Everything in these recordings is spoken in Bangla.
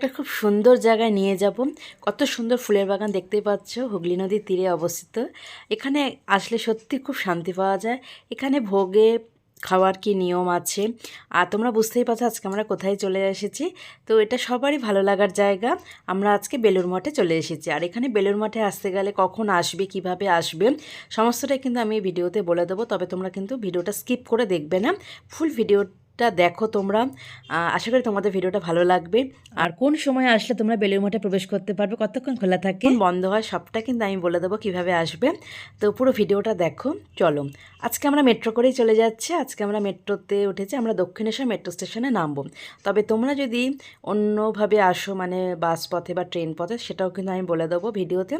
একটা খুব সুন্দর জায়গায় নিয়ে যাব। কত সুন্দর ফুলের বাগান দেখতেই পাচ্ছ। হুগলি নদীর তীরে অবস্থিত। এখানে আসলে সত্যি খুব শান্তি পাওয়া যায়। এখানে ভোগে, খাওয়ার কি নিয়ম আছে? আর তোমরা বুঝতেই পারছ আজকে আমরা কোথায় চলে এসেছি। তো এটা সবারই ভালো লাগার জায়গা। আমরা আজকে বেলুর মঠে চলে এসেছি। আর এখানে বেলুর মঠে আসতে গেলে কখন আসবে, কীভাবে আসবে, সমস্তটাই কিন্তু আমি ভিডিওতে বলে দেবো। তবে তোমরা কিন্তু ভিডিওটা স্কিপ করে দেখবে না। ফুল ভিডিওটা দেখো তোমরা। আশা করি তোমাদের ভিডিওটা ভালো লাগবে। আর কোন সময় আসলে তোমরা বেলুর মঠে প্রবেশ করতে পারবে কতক্ষণ খোলা থাকে? বন্ধ হয় সবটা কিন্তু আমি বলে দেবো কীভাবে আসবে। তো পুরো ভিডিওটা দেখো চলো। আজকে আমরা মেট্রো করেই চলে যাচ্ছি। আজকে আমরা মেট্রোতে উঠেছি আমরা দক্ষিণেশ্বর মেট্রো স্টেশনে নামবো। তবে তোমরা যদি অন্যভাবে আসো মানে বাস পথে বা ট্রেন পথে সেটাও কিন্তু আমি বলে দেবো ভিডিওতে।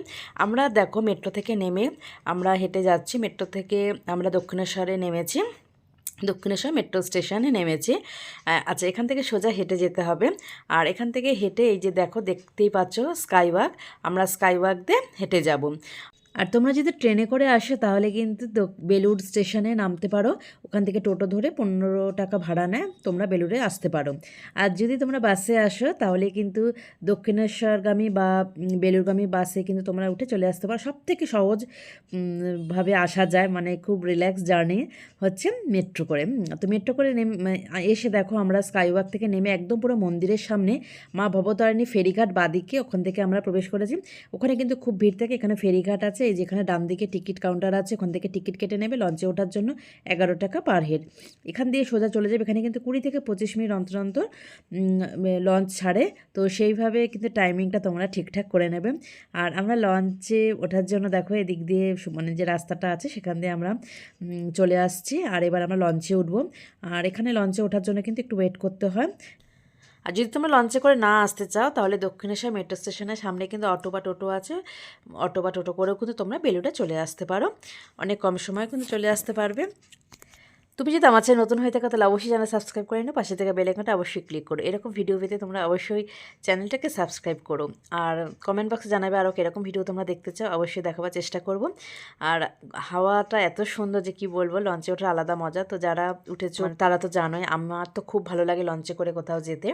আমরা দেখো মেট্রো থেকে নেমে আমরা হেঁটে যাচ্ছি। মেট্রো থেকে আমরা দক্ষিণেশ্বরে নেমেছি। দক্ষিণেশ্বর মেট্রো স্টেশনে নেমেছি। আচ্ছা এখান থেকে সোজা হেঁটে যেতে হবে। আর এখান থেকে হেঁটে এই যে দেখো, দেখতেই পাচ্ছ স্কাইওয়াক। আমরা স্কাইওয়াক দিয়ে হেঁটে যাব। আর তোমরা যদি ট্রেনে করে আসো তাহলে কিন্তু বেলুড় স্টেশনে নামতে পারো। ওখান থেকে টোটো ধরে পনেরো টাকা ভাড়া নেয় তোমরা বেলুড়ে আসতে পারো। আর যদি তোমরা বাসে আসো তাহলে কিন্তু দক্ষিণেশ্বরগামী বা উম, বেলুড়গামী বাসে কিন্তু তোমরা উঠে চলে আসতে পারো। সব থেকে সহজ ভাবে আসা যায় মানে খুব রিল্যাক্স জার্নি হচ্ছে মেট্রো করে। তো মেট্রো করে নেম মানে, এসে দেখো আমরা স্কাইওয়াক থেকে নেমে একদম পুরো মন্দিরের সামনে মা ভবতারিণী ফেরিঘাট বাদিকে ওখান থেকে আমরা প্রবেশ করেছি। ওখানে কিন্তু খুব ভিড় থাকে এখানে ফেরিঘাট আছে এই যেখানে ডান দিকে টিকিট কাউন্টার আছে, ওখান থেকে টিকিট কেটে নেবে লঞ্চে ওঠার জন্য এগারো টাকা পার হেড। এখান দিয়ে সোজা চলে যাবে, এখানে কিন্তু কুড়ি থেকে পঁচিশ মিনিট অন্তর অন্তর লঞ্চ ছাড়ে। তো সেইভাবে কিন্তু টাইমিংটা তোমরা ঠিকঠাক করে নেবে। আর আমরা লঞ্চে ওঠার জন্য দেখো এদিক দিয়ে মানে যে রাস্তাটা আছে, সেখান দিয়ে আমরা চলে আসছি। আর এবার আমরা লঞ্চে উঠবো। আর এখানে লঞ্চে ওঠার জন্য কিন্তু একটু ওয়েট করতে হয়। আর যদি তোমরা লঞ্চে করে না আসতে চাও, তাহলে দক্ষিণেশ্বর মেট্রো স্টেশনের সামনে কিন্তু অটো বা টোটো আছে। অটো বা টোটো করেও কিন্তু তোমরা বেলুটা চলে আসতে পারো। অনেক কম সময় কিন্তু চলে আসতে পারবে। তুমি যদি আমার চ্যানেল নতুন হয়ে থাকো তাহলে অবশ্যই চ্যানেল সাবস্ক্রাইব করে নিও। পাশে থেকে বেল আইকনটা অবশ্যই ক্লিক করো। এরকম ভিডিও পেতে তোমরা অবশ্যই চ্যানেলটাকে সাবস্ক্রাইব করো। আর কমেন্ট বক্সে জানাবে আরও কীরকম ভিডিও তোমরা দেখতে চাও অবশ্যই দেখাবার চেষ্টা করব। আর হাওয়াটা এত সুন্দর যে কি বলব লঞ্চে ওঠার আলাদা মজা। তো যারা উঠেছো তারা তো জানোই আমার তো খুব ভালো লাগে লঞ্চে করে কোথাও যেতে।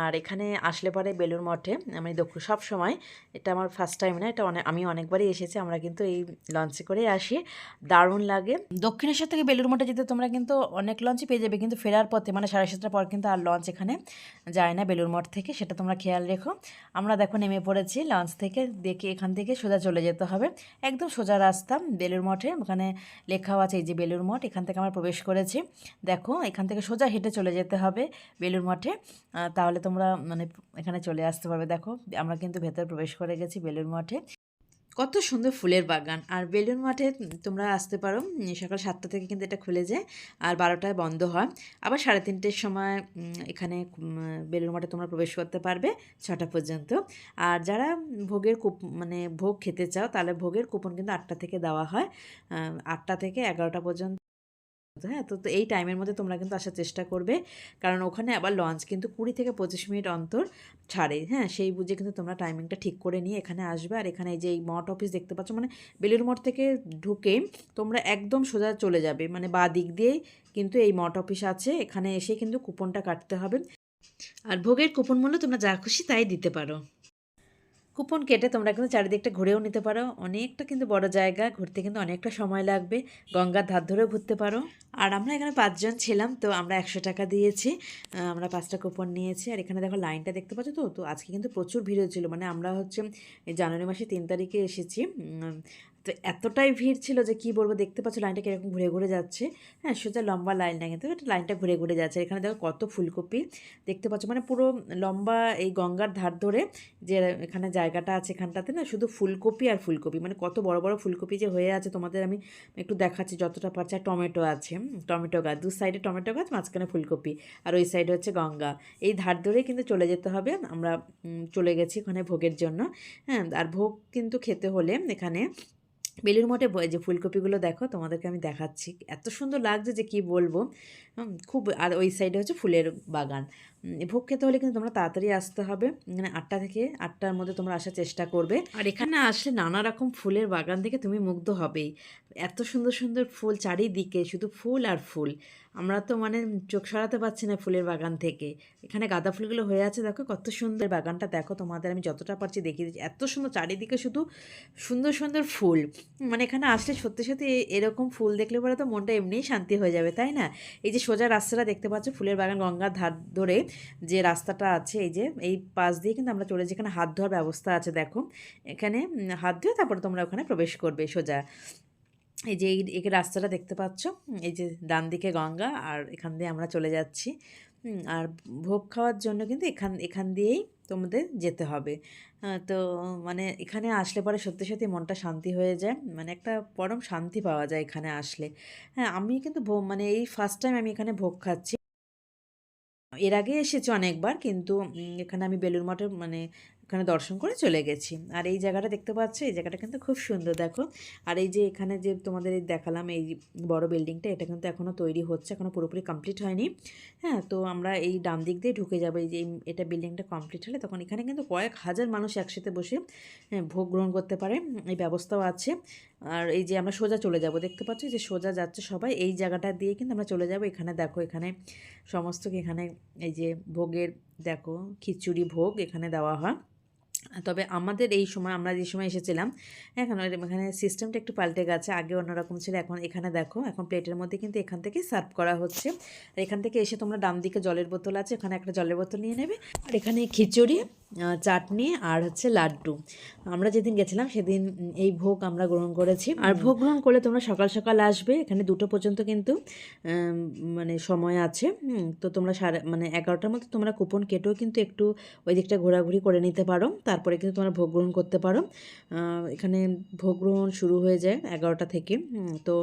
আর এখানে আসলে পরে বেলুর মঠে আমি দক্ষিণ সব সময়। এটা আমার ফার্স্ট টাইম না এটা অনেক আমি অনেকবারই এসেছি আমরা কিন্তু এই লঞ্চে করে আসি। দারুণ লাগে। দক্ষিণেশ্বর থেকে বেলুর মঠে যেতে তোমরা কিন্তু অনেক লঞ্চই পেয়ে যাবে, কিন্তু ফেরার পথে মানে সাড়ে সাতটার পর কিন্তু আর লঞ্চ এখানে যায় না বেলুর মঠ থেকে, সেটা তোমরা খেয়াল রেখো। আমরা দেখো নেমে পড়েছি লঞ্চ থেকে, দেখে এখান থেকে সোজা চলে যেতে হবে। একদম সোজা রাস্তা বেলুর মঠে, ওখানে লেখাও আছে এই যে বেলুর মঠ, এখান থেকে আমরা প্রবেশ করেছি। দেখো, এখান থেকে সোজা হেঁটে চলে যেতে হবে বেলুর মঠে তাহলে তোমরা মানে এখানে চলে আসতে পারবে। দেখো, আমরা কিন্তু ভেতরে প্রবেশ করে গেছি বেলুর মঠে। কত সুন্দর ফুলের বাগান। আর বেলুন মাঠে তোমরা আসতে পারো সকাল সাতটা থেকে কিন্তু এটা খুলে যায়, আর বারোটায় বন্ধ হয়। আবার সাড়ে তিনটের সময় এখানে বেলুন মাঠে তোমরা প্রবেশ করতে পারবে, ছটা পর্যন্ত। আর যারা ভোগের কুপ মানে ভোগ খেতে চাও, তাহলে ভোগের কুপন কিন্তু আটটা থেকে দেওয়া হয় আটটা থেকে এগারোটা পর্যন্ত হ্যাঁ তো এই টাইমের মধ্যে তোমরা কিন্তু আসার চেষ্টা করবে। কারণ ওখানে আবার লঞ্চ কিন্তু কুড়ি থেকে পঁচিশ মিনিট অন্তর ছাড়ে। হ্যাঁ সেই বুঝে কিন্তু তোমরা টাইমিংটা ঠিক করে নিয়ে এখানে আসবে। আর এখানে যে এই মঠ অফিস দেখতে পাচ্ছ মানে বেলুর মঠ থেকে ঢুকে তোমরা একদম সোজা চলে যাবে। মানে বা দিক দিয়েই কিন্তু এই মঠ অফিস আছে। এখানে এসে কিন্তু কুপনটা কাটতে হবে। আর ভোগের কুপন মূল্য তোমরা যা খুশি তাই দিতে পারো। কুপন কেটে তোমরা কিন্তু চারিদিকটা ঘুরেও নিতে পারো। অনেকটা কিন্তু বড় জায়গা, ঘুরতে কিন্তু অনেকটা সময় লাগবে। গঙ্গার ধার ধরেও ঘুরতে পারো। আর আমরা এখানে পাঁচজন ছিলাম, তো আমরা একশো টাকা দিয়েছি। আমরা পাঁচটা কুপন নিয়েছি। আর এখানে দেখো লাইনটা দেখতে পাচ্ছ তো? তো আজকে কিন্তু প্রচুর ভিড় হয়েছিল। মানে আমরা হচ্ছে জানুয়ারি মাসে তিন তারিখে এসেছি। তো এতটাই ভিড় ছিল যে কি বলব, দেখতে পাচ্ছ লাইনটা কীরকম ঘুরে ঘুরে যাচ্ছে। হ্যাঁ সোজা লম্বা লাইন না কিন্তু এটা লাইনটা ঘুরে ঘুরে যাচ্ছে। এখানে দেখো কত ফুলকপি, দেখতে পাচ্ছ মানে পুরো লম্বা এই গঙ্গার ধার ধরে যে এখানে জায়গাটা আছে এখানটাতে না শুধু ফুলকপি আর ফুলকপি। মানে কত বড় বড় ফুলকপি যে হয়ে আছে তোমাদের আমি একটু দেখাচ্ছি যতটা পারছি। আর টমেটো আছে টমেটো গাছ। দু সাইডে টমেটো গাছ, মাঝখানে ফুলকপি আর ওই সাইডে হচ্ছে গঙ্গা। এই ধার ধরেই কিন্তু চলে যেতে হবে। আমরা চলে গেছি ওখানে ভোগের জন্য। হ্যাঁ আর ভোগ কিন্তু খেতে হলে এখানে বেলুর মঠে যে ফুলকপিগুলো দেখো, তোমাদেরকে আমি দেখাচ্ছি। এত সুন্দর লাগছে যে কি বলব। খুব আর ওই সাইডে হচ্ছে ফুলের বাগান। ভোগ খেতে হলে কিন্তু তোমরা তাড়াতাড়ি আসতে হবে। মানে আটটা থেকে আটটার মধ্যে তোমরা আসার চেষ্টা করবে। আর এখানে আসলে নানা রকম ফুলের বাগান থেকে তুমি মুগ্ধ হবেই। এত সুন্দর সুন্দর ফুল চারিদিকে, শুধু ফুল আর ফুল। আমরা তো মানে চোখ সরাতে পারছি না ফুলের বাগান থেকে। এখানে গাঁদা ফুলগুলো হয়ে আছে, দেখো কত সুন্দর বাগানটা। দেখো তোমাদের, আমি যতটা পারছি দেখিয়ে দিচ্ছি। এত সুন্দর চারিদিকে শুধু সুন্দর সুন্দর ফুল। মানে এখানে আসলে সত্যি সত্যি এরকম ফুল দেখলে পরে তো মনটা এমনিই শান্তি হয়ে যাবে, তাই না? এই যে সোজা রাস্তাটা দেখতে পাচ্ছ, ফুলের বাগান গঙ্গার ধার ধরে। যে রাস্তাটা আছে, এই যে, এই পাশ দিয়ে কিন্তু আমরা চলে যেখানে হাত ধোয়ার ব্যবস্থা আছে, দেখো। এখানে হাত ধুয়ে তারপরে তোমরা ওখানে প্রবেশ করবে সোজা। এই যে, এই রাস্তাটা দেখতে পাচ্ছ? এই যে, ডান দিকে গঙ্গা, আর এখান দিয়ে আমরা চলে যাচ্ছি। আর ভোগ খাওয়ার জন্য কিন্তু এখান এখান দিয়েই তোমাদের যেতে হবে। তো মানে এখানে আসলে পরে সত্যি সত্যি মনটা শান্তি হয়ে যায়। মানে একটা পরম শান্তি পাওয়া যায় এখানে আসলে। হ্যাঁ আমি কিন্তু মানে এই ফার্স্ট টাইম আমি এখানে ভোগ খাচ্ছি। এর আগে এসেছি অনেকবার কিন্তু এখানে আমি বেলুর মঠে মানে এখানে দর্শন করে চলে গেছি। আর এই জায়গাটা দেখতে পাচ্ছ এই জায়গাটা কিন্তু খুব সুন্দর দেখো। আর এই যে এখানে যে তোমাদের দেখালাম এই বড় বিল্ডিংটা এটা কিন্তু এখনও তৈরি হচ্ছে এখনও পুরোপুরি কমপ্লিট হয়নি। হ্যাঁ তো আমরা এই ডান দিক দিয়ে ঢুকে যাব এই যে এটা বিল্ডিংটা কমপ্লিট হলে তখন এখানে কিন্তু কয়েক হাজার মানুষ একসাথে বসে হ্যাঁ, ভোগ গ্রহণ করতে পারে। এই ব্যবস্থাও আছে। আর এই যে আমরা সোজা চলে যাব, দেখতে পাচ্ছি যে সোজা যাচ্ছে সবাই, এই জায়গাটা দিয়ে কিন্তু আমরা চলে যাব। এখানে দেখো, এখানে সমস্ত এখানে এই যে ভোগের, দেখো খিচুড়ি ভোগ এখানে দেওয়া হয়। তবে আমাদের এই সময়, আমরা যে সময় এসেছিলাম এখন ওই এখানে সিস্টেমটা একটু পাল্টে গেছে, আগে অন্যরকম ছিল, এখন এখানে দেখো, এখন প্লেটের মধ্যে কিন্তু এখান থেকে সার্ভ করা হচ্ছে। আর এখান থেকে এসে তোমরা ডান দিকে জলের বোতল আছে এখানে একটা জলের বোতল নিয়ে নেবে। আর এখানে খিচুড়ি চাটনি আর হচ্ছে লাড্ডু। আমরা যেদিন গেছিলাম সেদিন এই ভোগ আমরা গ্রহণ করেছি। আর ভোগ গ্রহণ করলে তোমরা সকাল সকাল আসবে এখানে দুটো পর্যন্ত কিন্তু মানে সময় আছে তো তোমরা সাড়ে মানে এগারোটার মধ্যে তোমরা কুপন কেটেও কিন্তু একটু ওই দিকটা ঘোরাঘুরি করে নিতে পারো। তারপরে কিন্তু তোমরা ভোগ গ্রহণ করতে পারো। এখানে ভোগ গ্রহণ শুরু হয়ে যায় এগারোটা থেকে তো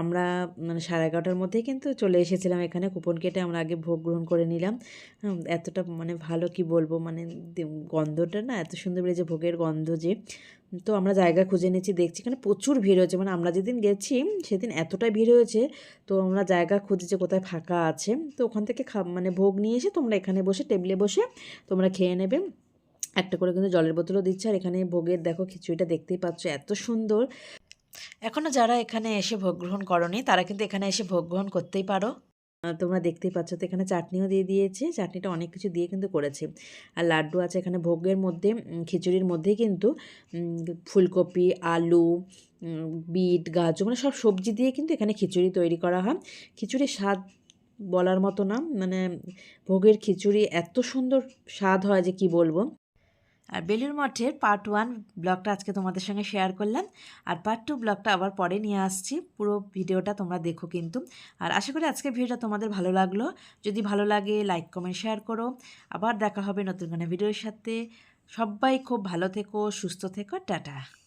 আমরা মানে সাড়ে এগারোটার মধ্যেই কিন্তু চলে এসেছিলাম এখানে। কুপন কেটে আমরা আগে ভোগ গ্রহণ করে নিলাম। এতটা মানে ভালো কি বলব মানে গন্ধটা না এত সুন্দর বেড়েছে ভোগের গন্ধ যে। তো আমরা জায়গা খুঁজে নিয়েছি, দেখছি এখানে প্রচুর ভিড় হয়েছে। মানে আমরা যেদিন গেছি, সেদিন এতটাই ভিড় হয়েছে, তো আমরা জায়গা খুঁজি যে কোথায় ফাঁকা আছে, তো ওখান থেকে খা মানে ভোগ নিয়ে এসে তোমরা এখানে বসে টেবিলে বসে তোমরা খেয়ে নেবে। একটা করে কিন্তু জলের বোতলও দিচ্ছে, আর এখানে ভোগের দেখো খিচুড়িটা দেখতেই পাচ্ছ, এত সুন্দর। এখনও যারা এখানে এসে ভোগ গ্রহণ করনি, তারা কিন্তু এখানে এসে ভোগ গ্রহণ করতেই পারো। তোমরা দেখতেই পাচ্ছ তো এখানে চাটনিও দিয়ে দিয়েছে। চাটনিটা অনেক কিছু দিয়ে কিন্তু করেছে। আর লাড্ডু আছে এখানে ভোগের মধ্যে খিচুড়ির মধ্যেই কিন্তু ফুলকপি, আলু বিট, গাজর মানে সব সবজি দিয়ে কিন্তু এখানে খিচুড়ি তৈরি করা হয়। খিচুড়ির স্বাদ বলার মতো না মানে ভোগের খিচুড়ি এত সুন্দর স্বাদ হয় যে কি বলব? আর বেলুর মঠের পার্ট ওয়ান ব্লগটা আজকে তোমাদের সঙ্গে শেয়ার করলাম। আর পার্ট টু ব্লগটা আবার পরে নিয়ে আসছি। পুরো ভিডিওটা তোমরা দেখো কিন্তু। আর আশা করি আজকের ভিডিওটা তোমাদের ভালো লাগল। যদি ভালো লাগে লাইক কমেন্ট শেয়ার করো। আবার দেখা হবে নতুন কোনো ভিডিওর সাথে। সবাই খুব ভালো থেকো, সুস্থ থেকো, টাটা।